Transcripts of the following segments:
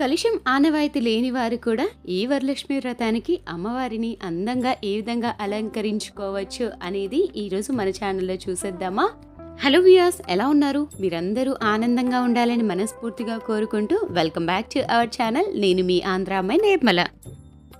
కలిశం ఆనవాయితీ లేని వారు కూడా ఈ వరలక్ష్మి వ్రతానికి అమ్మవారిని అందంగా ఏ విధంగా అలంకరించుకోవచ్చు అనేది ఈరోజు మన ఛానల్లో చూసేద్దామా? హలో వియాస్ ఎలా ఉన్నారు? మీరందరూ ఆనందంగా ఉండాలని మనస్ఫూర్తిగా కోరుకుంటూ welcome back to our channel. నేను మీ ఆంధ్ర అమ్మాయి నిర్మల.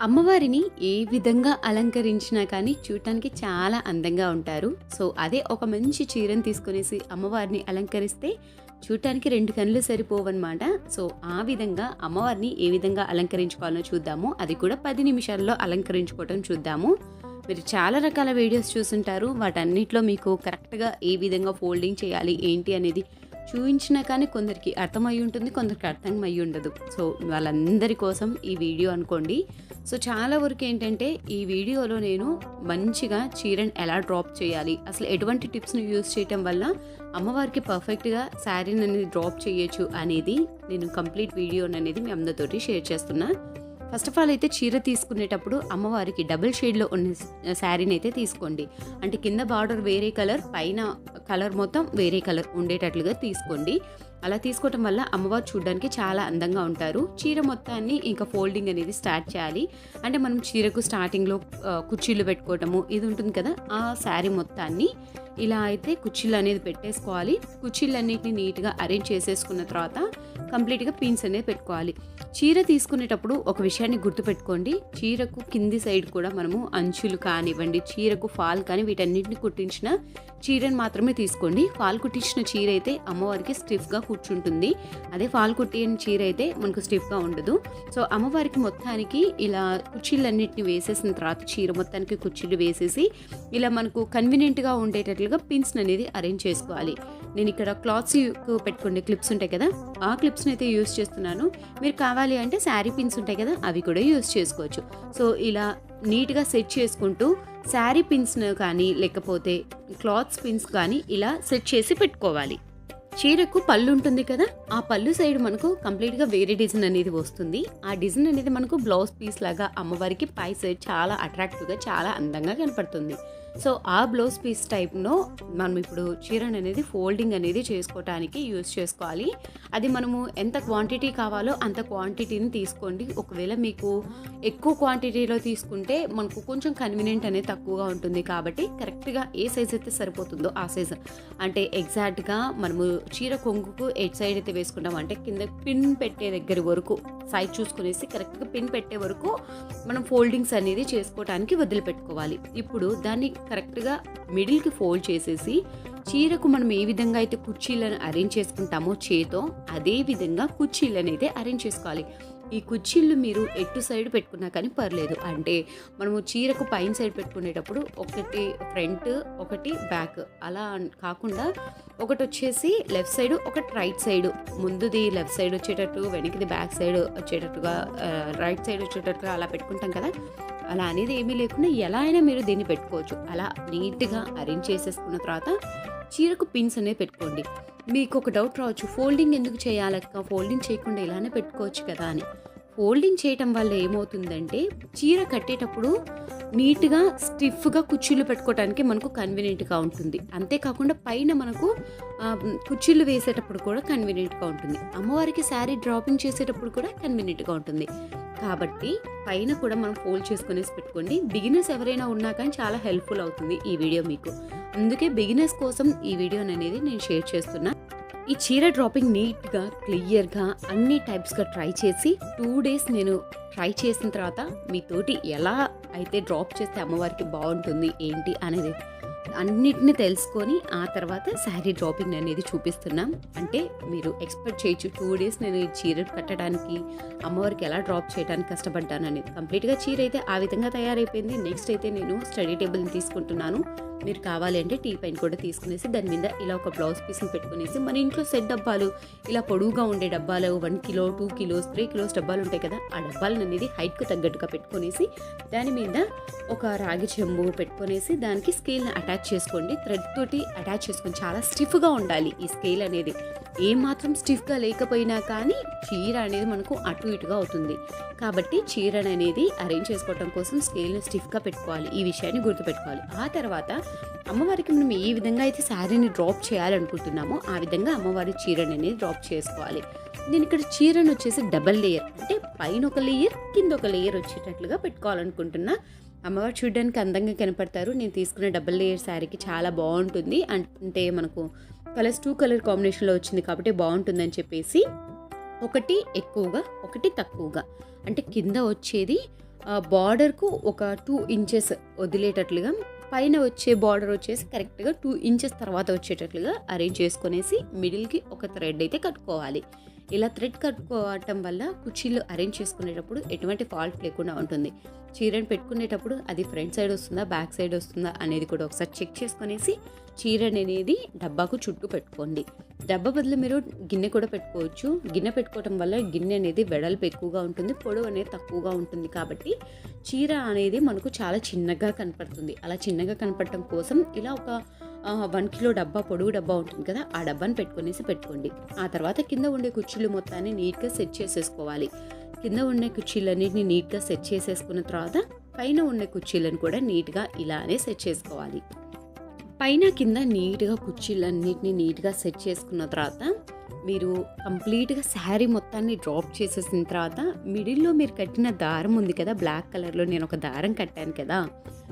అమ్మవారిని ఏ విధంగా అలంకరించినా కానీ చూడటానికి చాలా అందంగా ఉంటారు. సో అదే ఒక మంచి చీరను తీసుకునేసి అమ్మవారిని అలంకరిస్తే చూడటానికి రెండు కళ్ళు సరిపోవన్నమాట. సో ఆ విధంగా అమ్మవారిని ఏ విధంగా అలంకరించుకోవాలో చూద్దాము. అది కూడా పది నిమిషాల్లో అలంకరించుకోవటం చూద్దాము. మీరు చాలా రకాల వీడియోస్ చూసుంటారు. వాటన్నిటిలో మీకు కరెక్ట్గా ఏ విధంగా ఫోల్డింగ్ చేయాలి ఏంటి అనేది చూపించినా కానీ కొందరికి అర్థమై ఉంటుంది కొందరికి అర్థం అయ్యి ఉండదు. సో వాళ్ళందరి కోసం ఈ వీడియో అనుకోండి. సో చాలా వరకు ఏంటంటే ఈ వీడియోలో నేను మంచిగా చీరని ఎలా డ్రాప్ చేయాలి అసలు ఎటువంటి టిప్స్ని యూజ్ చేయటం వల్ల అమ్మవారికి పర్ఫెక్ట్గా శారీని అనేది డ్రాప్ చేయొచ్చు అనేది నేను కంప్లీట్ వీడియోని అనేది మీ అందరితోటి షేర్ చేస్తున్నా. ఫస్ట్ ఆఫ్ ఆల్ అయితే చీర తీసుకునేటప్పుడు అమ్మవారికి డబుల్ షేడ్లో ఉన్న శారీని అయితే తీసుకోండి. అంటే కింద బార్డర్ వేరే కలర్ పైన కలర్ మొత్తం వేరే కలర్ ఉండేటట్లుగా తీసుకోండి. అలా తీసుకోవటం వల్ల అమ్మవారు చూడడానికి చాలా అందంగా ఉంటారు. చీర మొత్తాన్ని ఇంకా ఫోల్డింగ్ అనేది స్టార్ట్ చేయాలి. అంటే మనం చీరకు స్టార్టింగ్లో కుర్చీలు పెట్టుకోవటము ఇది ఉంటుంది కదా ఆ శారీ మొత్తాన్ని ఇలా అయితే కుర్చీలు అనేది పెట్టేసుకోవాలి. కుర్చీలన్నిటిని నీట్గా అరేంజ్ చేసేసుకున్న తర్వాత కంప్లీట్గా పిన్స్ అనేది పెట్టుకోవాలి. చీర తీసుకునేటప్పుడు ఒక విషయాన్ని గుర్తుపెట్టుకోండి. చీరకు కింది సైడ్ కూడా మనము అంచులు కానివ్వండి చీరకు ఫాల్ కానీ వీటన్నిటిని కుట్టించిన చీరను మాత్రమే తీసుకోండి. ఫాల్ కుట్టించిన చీర అయితే అమ్మవారికి స్టిఫ్గా కూర్చుంటుంది. అదే ఫాల్ కుట్టిన చీర అయితే మనకు స్టిఫ్గా ఉండదు. సో అమ్మవారికి మొత్తానికి ఇలా కుర్చీలన్నింటిని వేసేసిన తర్వాత చీర మొత్తానికి కుర్చీలు వేసేసి ఇలా మనకు కన్వీనియంట్గా ఉండేటట్లుగా పిన్స్ అనేది అరేంజ్ చేసుకోవాలి. నేను ఇక్కడ క్లాత్స్ పెట్టుకునే క్లిప్స్ ఉంటాయి కదా ఆ క్లిప్స్ని అయితే యూస్ చేస్తున్నాను. మీరు కావాలి అంటే శారీ పిన్స్ ఉంటాయి కదా అవి కూడా యూస్ చేసుకోవచ్చు. సో ఇలా నీట్గా సెట్ చేసుకుంటూ శారీ పిన్స్ కానీ లేకపోతే క్లాత్స్ పిన్స్ కానీ ఇలా సెట్ చేసి పెట్టుకోవాలి. చీరకు పళ్ళు ఉంటుంది కదా ఆ పళ్ళు సైడ్ మనకు కంప్లీట్గా వేరే డిజైన్ అనేది వస్తుంది. ఆ డిజైన్ అనేది మనకు బ్లౌజ్ పీస్ లాగా అమ్మవారికి పై సైడ్ చాలా అట్రాక్టివ్గా చాలా అందంగా కనపడుతుంది. సో ఆ బ్లౌజ్ పీస్ టైప్లో మనం ఇప్పుడు చీరను అనేది ఫోల్డింగ్ అనేది చేసుకోవటానికి యూస్ చేసుకోవాలి. అది మనము ఎంత క్వాంటిటీ కావాలో అంత క్వాంటిటీని తీసుకోండి. ఒకవేళ మీకు ఎక్కువ క్వాంటిటీలో తీసుకుంటే మనకు కొంచెం కన్వీనియంట్ అనేది తక్కువగా ఉంటుంది కాబట్టి కరెక్ట్గా ఏ సైజ్ అయితే సరిపోతుందో ఆ సైజ్ అంటే ఎగ్జాక్ట్గా మనము చీర కొంగుకు ఎట్ సైడ్ అయితే వేసుకుంటాం అంటే కింద పిన్ పెట్టే దగ్గర వరకు సైజ్ చూసుకునేసి కరెక్ట్గా పిన్ పెట్టే వరకు మనం ఫోల్డింగ్స్ అనేది చేసుకోవడానికి వదిలిపెట్టుకోవాలి. ఇప్పుడు దాన్ని కరెక్ట్గా మిడిల్కి ఫోల్డ్ చేసేసి చీరకు మనం ఏ విధంగా అయితే కుర్చీలను అరేంజ్ చేసుకుంటామో చేతో అదే విధంగా కుర్చీలను అయితే అరేంజ్ చేసుకోవాలి. ఈ కుర్చీలు మీరు ఎటు సైడ్ పెట్టుకున్నా కానీ పర్లేదు. అంటే మనము చీరకు పైన సైడ్ పెట్టుకునేటప్పుడు ఒకటి ఫ్రంట్ ఒకటి బ్యాక్. అలా కాకుండా ఒకటి వచ్చేసి లెఫ్ట్ సైడ్ ఒకటి రైట్ సైడ్. ముందుది లెఫ్ట్ సైడ్ వచ్చేటట్టు వెనకది బ్యాక్ సైడ్ వచ్చేటట్టుగా రైట్ సైడ్ వచ్చేటట్టుగా అలా పెట్టుకుంటాం కదా. అలా అనేది ఏమీ లేకుండా ఎలా అయినా మీరు దీన్ని పెట్టుకోవచ్చు. అలా నీట్గా అరేంజ్ చేసేసుకున్న తర్వాత చీరకు పిన్స్ అనేది పెట్టుకోండి. మీకు ఒక డౌట్ రావచ్చు. ఫోల్డింగ్ ఎందుకు చేయాలక్క ఫోల్డింగ్ చేయకుండా ఇలానే పెట్టుకోవచ్చు కదా అని. ఫోల్డింగ్ చేయటం వల్ల ఏమవుతుందంటే చీర కట్టేటప్పుడు నీట్గా స్టిఫ్గా కుర్చీలు పెట్టుకోవడానికి మనకు కన్వీనియంట్గా ఉంటుంది. అంతేకాకుండా పైన మనకు కుర్చీలు వేసేటప్పుడు కూడా కన్వీనియంట్గా ఉంటుంది. అమ్మవారికి శారీ డ్రాపింగ్ చేసేటప్పుడు కూడా కన్వీనియంట్గా ఉంటుంది. కాబట్టి పైన కూడా మనం ఫోల్డ్ చేసుకునేసి పెట్టుకోండి. బిగినర్స్ ఎవరైనా ఉన్నా కానీ చాలా హెల్ప్ఫుల్ అవుతుంది ఈ వీడియో మీకు. అందుకే బిగినర్స్ కోసం ఈ వీడియో అనేది నేను షేర్ చేస్తున్నా. ఈ చీర డ్రాపింగ్ నీట్గా క్లియర్గా అన్ని టైప్స్గా ట్రై చేసి టూ డేస్ నేను ట్రై చేసిన తర్వాత మీతోటి ఎలా అయితే డ్రాప్ చేస్తే అమ్మవారికి బాగుంటుంది ఏంటి అనేది అన్నిటిని తెలుసుకొని ఆ తర్వాత శారీ డ్రాపింగ్ అనేది చూపిస్తున్నాం. అంటే మీరు ఎక్స్పెక్ట్ చేయొచ్చు టూ డేస్ నేను ఈ చీర కట్టడానికి అమ్మవారికి ఎలా డ్రాప్ చేయడానికి కష్టపడ్డాను అనేది కంప్లీట్గా చీర అయితే ఆ విధంగా తయారైపోయింది. నెక్స్ట్ అయితే నేను స్టడీ టేబుల్ని తీసుకుంటున్నాను. మీరు కావాలి అంటే టీ పైన కూడా తీసుకునేసి దాని మీద ఇలా ఒక బ్లౌజ్ పీస్ని పెట్టుకునేసి మన ఇంట్లో సెట్ డబ్బాలు ఇలా పొడువుగా ఉండే డబ్బాలు one kilo two kilos three kilos డబ్బాలు ఉంటాయి కదా ఆ డబ్బాలను అనేది హైట్కు తగ్గట్టుగా పెట్టుకునేసి దాని మీద ఒక రాగి చెంబు పెట్టుకునేసి దానికి స్కేల్ని అటాచ్ చేసుకోండి. థ్రెడ్ తోటి అటాచ్ చేసుకొని చాలా స్టిఫ్గా ఉండాలి ఈ స్కేల్ అనేది. ఏమాత్రం స్టిఫ్గా లేకపోయినా కానీ చీర అనేది మనకు అటు ఇటుగా అవుతుంది. కాబట్టి చీరను అనేది అరేంజ్ చేసుకోవడం కోసం స్కేల్ని స్టిఫ్గా పెట్టుకోవాలి. ఈ విషయాన్ని గుర్తుపెట్టుకోవాలి. ఆ తర్వాత అమ్మవారికి మనం ఏ విధంగా అయితే శారీని డ్రాప్ చేయాలనుకుంటున్నామో ఆ విధంగా అమ్మవారి చీరని అనేది డ్రాప్ చేసుకోవాలి. నేను ఇక్కడ చీరను వచ్చేసి డబల్ లేయర్ అంటే పైన ఒక లేయర్ కింద ఒక లేయర్ వచ్చేటట్లుగా పెట్టుకోవాలనుకుంటున్నా. అమ్మవారు చూడడానికి అందంగా కనపడతారు. నేను తీసుకున్న డబల్ లేయర్ శారీకి చాలా బాగుంటుంది. అంటే మనకు కలర్స్ టూ కలర్ కాంబినేషన్లో వచ్చింది కాబట్టి బాగుంటుందని చెప్పేసి ఒకటి ఎక్కువగా ఒకటి తక్కువగా. అంటే కింద వచ్చేది బార్డర్కు ఒక టూ ఇంచెస్ వదిలేటట్లుగా పైన వచ్చే బార్డర్ వచ్చేసి కరెక్ట్గా టూ ఇంచెస్ తర్వాత వచ్చేటట్లుగా అరేంజ్ చేసుకునేసి మిడిల్కి ఒక థ్రెడ్ అయితే కట్టుకోవాలి. ఇలా థ్రెడ్ కట్టుకోవటం వల్ల కుర్చీలు అరేంజ్ చేసుకునేటప్పుడు ఎటువంటి ఫాల్ట్ లేకుండా ఉంటుంది. చీరను పెట్టుకునేటప్పుడు అది ఫ్రంట్ సైడ్ వస్తుందా బ్యాక్ సైడ్ వస్తుందా అనేది కూడా ఒకసారి చెక్ చేసుకునేసి చీర అనేది డబ్బాకు చుట్టూ పెట్టుకోండి. డబ్బా బదులు మీరు గిన్నె కూడా పెట్టుకోవచ్చు. గిన్నె పెట్టుకోవటం వల్ల గిన్నె అనేది వెడల్పు ఎక్కువగా ఉంటుంది పొడవు అనేది తక్కువగా ఉంటుంది కాబట్టి చీర అనేది మనకు చాలా చిన్నగా కనపడుతుంది. అలా చిన్నగా కనపడటం కోసం ఇలా ఒక వన్ కిలో డబ్బా పొడుగు డబ్బా ఉంటుంది కదా ఆ డబ్బాని పెట్టుకునేసి పెట్టుకోండి. ఆ తర్వాత కింద ఉండే కుర్చీలు మొత్తాన్ని నీట్గా సెట్ చేసేసుకోవాలి. కింద ఉండే కుర్చీలన్నింటినీ నీట్గా సెట్ చేసేసుకున్న తర్వాత పైన ఉండే కుర్చీలను కూడా నీట్గా ఇలానే సెట్ చేసుకోవాలి. పైన కింద నీట్గా కుర్చీలన్నిటిని నీట్గా సెట్ చేసుకున్న తర్వాత మీరు కంప్లీట్గా శారీ మొత్తాన్ని డ్రాప్ చేసేసిన తర్వాత మిడిల్లో మీరు కట్టిన దారం ఉంది కదా బ్లాక్ కలర్లో నేను ఒక దారం కట్టాను కదా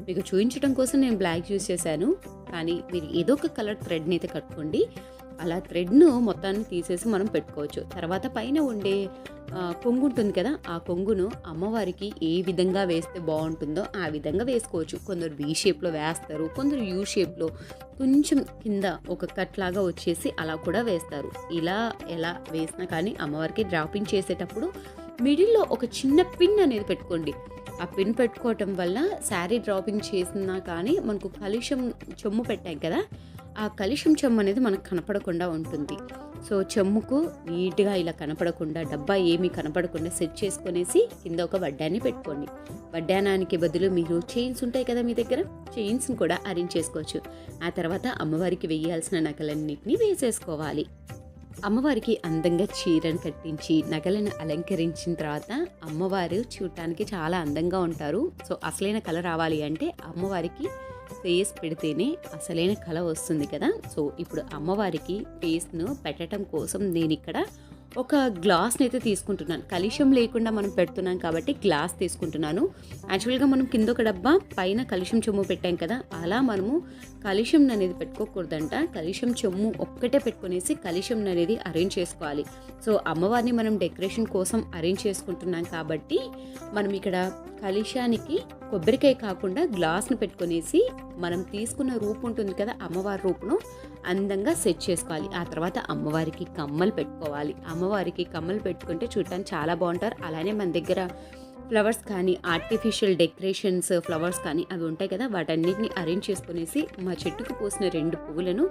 మీకు చూపించడం కోసం నేను బ్లాక్ యూజ్ చేశాను. కానీ మీరు ఏదో ఒక కలర్ థ్రెడ్ని అయితే కట్టుకోండి. అలా థ్రెడ్ను మొత్తాన్ని తీసేసి మనం పెట్టుకోవచ్చు. తర్వాత పైన ఉండే కొంగు ఉంటుంది కదా ఆ కొంగును అమ్మవారికి ఏ విధంగా వేస్తే బాగుంటుందో ఆ విధంగా వేసుకోవచ్చు. కొందరు వీ షేప్లో వేస్తారు కొందరు యూ షేప్లో కొంచెం కింద ఒక కట్ లాగా వచ్చేసి అలా కూడా వేస్తారు. ఇలా ఎలా వేసినా కానీ అమ్మవారికి డ్రాపింగ్ చేసేటప్పుడు మిడిల్లో ఒక చిన్న పిన్ అనేది పెట్టుకోండి. ఆ పిన్ పెట్టుకోవటం వల్ల శారీ డ్రాపింగ్ చేసినా కానీ మనకు కలుషం చెమ్ము పెట్టాం కదా ఆ కలుషం చెమ్ము అనేది మనకు కనపడకుండా ఉంటుంది. సో చెమ్ముకు నీట్గా ఇలా కనపడకుండా డబ్బా ఏమీ కనపడకుండా సెట్ చేసుకునేసి కింద ఒక వడ్డాన్ని పెట్టుకోండి. వడ్డానానికి బదులు మీరు చైన్స్ ఉంటాయి కదా మీ దగ్గర చైన్స్ని కూడా అరేంజ్ చేసుకోవచ్చు. ఆ తర్వాత అమ్మవారికి వేయాల్సిన నగలన్నింటినీ వేసేసుకోవాలి. అమ్మవారికి అందంగా చీరను కట్టించి నగలను అలంకరించిన తర్వాత అమ్మవారు చూడటానికి చాలా అందంగా ఉంటారు. సో అసలైన కళ రావాలి అంటే అమ్మవారికి ఫేస్ పెడితేనే అసలైన కళ వస్తుంది కదా. సో ఇప్పుడు అమ్మవారికి ఫేస్ను పెట్టడం కోసం నేను ఇక్కడ ఒక గ్లాస్ని అయితే తీసుకుంటున్నాను. కలుషం లేకుండా మనం పెడుతున్నాం కాబట్టి గ్లాస్ తీసుకుంటున్నాను. యాక్చువల్గా మనం కింద ఒక డబ్బా పైన కలుషం చెమ్ము పెట్టాం కదా అలా మనము కలుషం అనేది పెట్టుకోకూడదంట. కలుషం చెమ్ము ఒక్కటే పెట్టుకునేసి కలుషం అనేది అరేంజ్ చేసుకోవాలి. సో అమ్మవారిని మనం డెకరేషన్ కోసం అరేంజ్ చేసుకుంటున్నాం కాబట్టి మనం ఇక్కడ కలిషానికి కొబ్బరికాయ కాకుండా గ్లాస్ను పెట్టుకునేసి మనం తీసుకున్న రూపు ఉంటుంది కదా అమ్మవారి రూపును అందంగా సెట్ చేసుకోవాలి. ఆ తర్వాత అమ్మవారికి కమ్మలు పెట్టుకోవాలి. అమ్మవారికి కమ్మలు పెట్టుకుంటే చూడటానికి చాలా బాగుంటారు. అలానే మన దగ్గర ఫ్లవర్స్ కానీ ఆర్టిఫిషియల్ డెకరేషన్స్ ఫ్లవర్స్ కానీ అవి ఉంటాయి కదా వాటన్నిటిని అరేంజ్ చేసుకునేసి మా చెట్టుకు పోసిన రెండు పువ్వులను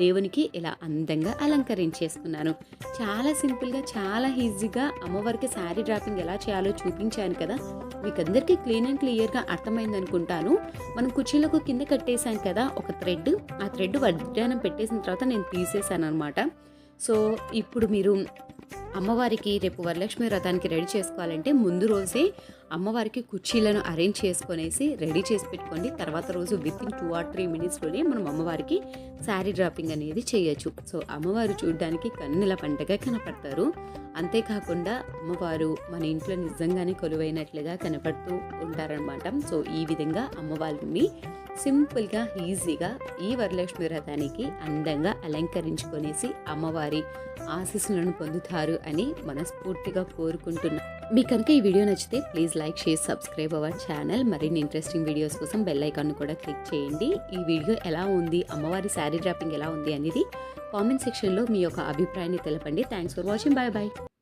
దేవునికి ఇలా అందంగా అలంకరించేసుకున్నాను. చాలా సింపుల్గా చాలా ఈజీగా అమ్మవారికి శారీ డ్రాపింగ్ ఎలా చేయాలో చూపించాను కదా. మీకు అందరికీ క్లీన్ అండ్ క్లియర్గా అర్థమైంది అనుకుంటాను. మనం కుర్చీలకు కింద కట్టేశాను కదా ఒక థ్రెడ్ ఆ థ్రెడ్ వడ్డానం పెట్టేసిన తర్వాత నేను తీసేసాను అనమాట సో ఇప్పుడు మీరు అమ్మవారికి రేపు వరలక్ష్మి వ్రతానికి రెడీ చేసుకోవాలంటే ముందు రోజే అమ్మవారికి కుర్చీలను అరేంజ్ చేసుకునేసి రెడీ చేసి పెట్టుకోండి. తర్వాత రోజు within two or three మినిట్స్లోనే మనం అమ్మవారికి శారీ డ్రాపింగ్ అనేది చేయొచ్చు. సో అమ్మవారు చూడడానికి కన్నుల పంటగా కనపడతారు. అంతేకాకుండా అమ్మవారు మన ఇంట్లో నిజంగానే కొలువైనట్లుగా కనపడుతూ ఉంటారనమాట సో ఈ విధంగా అమ్మవారిని సింపుల్గా ఈజీగా ఈ వరలక్ష్మి వ్రతానికి అందంగా అలంకరించుకొనేసి అమ్మవారి ఆశీస్సులను పొందుతారు అని మనస్ఫూర్తిగా కోరుకుంటున్నాను మీకు కనుక ఈ వీడియో నచ్చితే please like share subscribe our channel. మరిన్ని ఇంట్రెస్టింగ్ వీడియోస్ కోసం బెల్ ఐకాన్ కూడా క్లిక్ చేయండి. ఈ వీడియో ఎలా ఉంది అమ్మవారి శారీ డ్రాపింగ్ ఎలా ఉంది అనేది కామెంట్ సెక్షన్లో మీ యొక్క అభిప్రాయాన్ని తెలపండి. Thanks for watching bye bye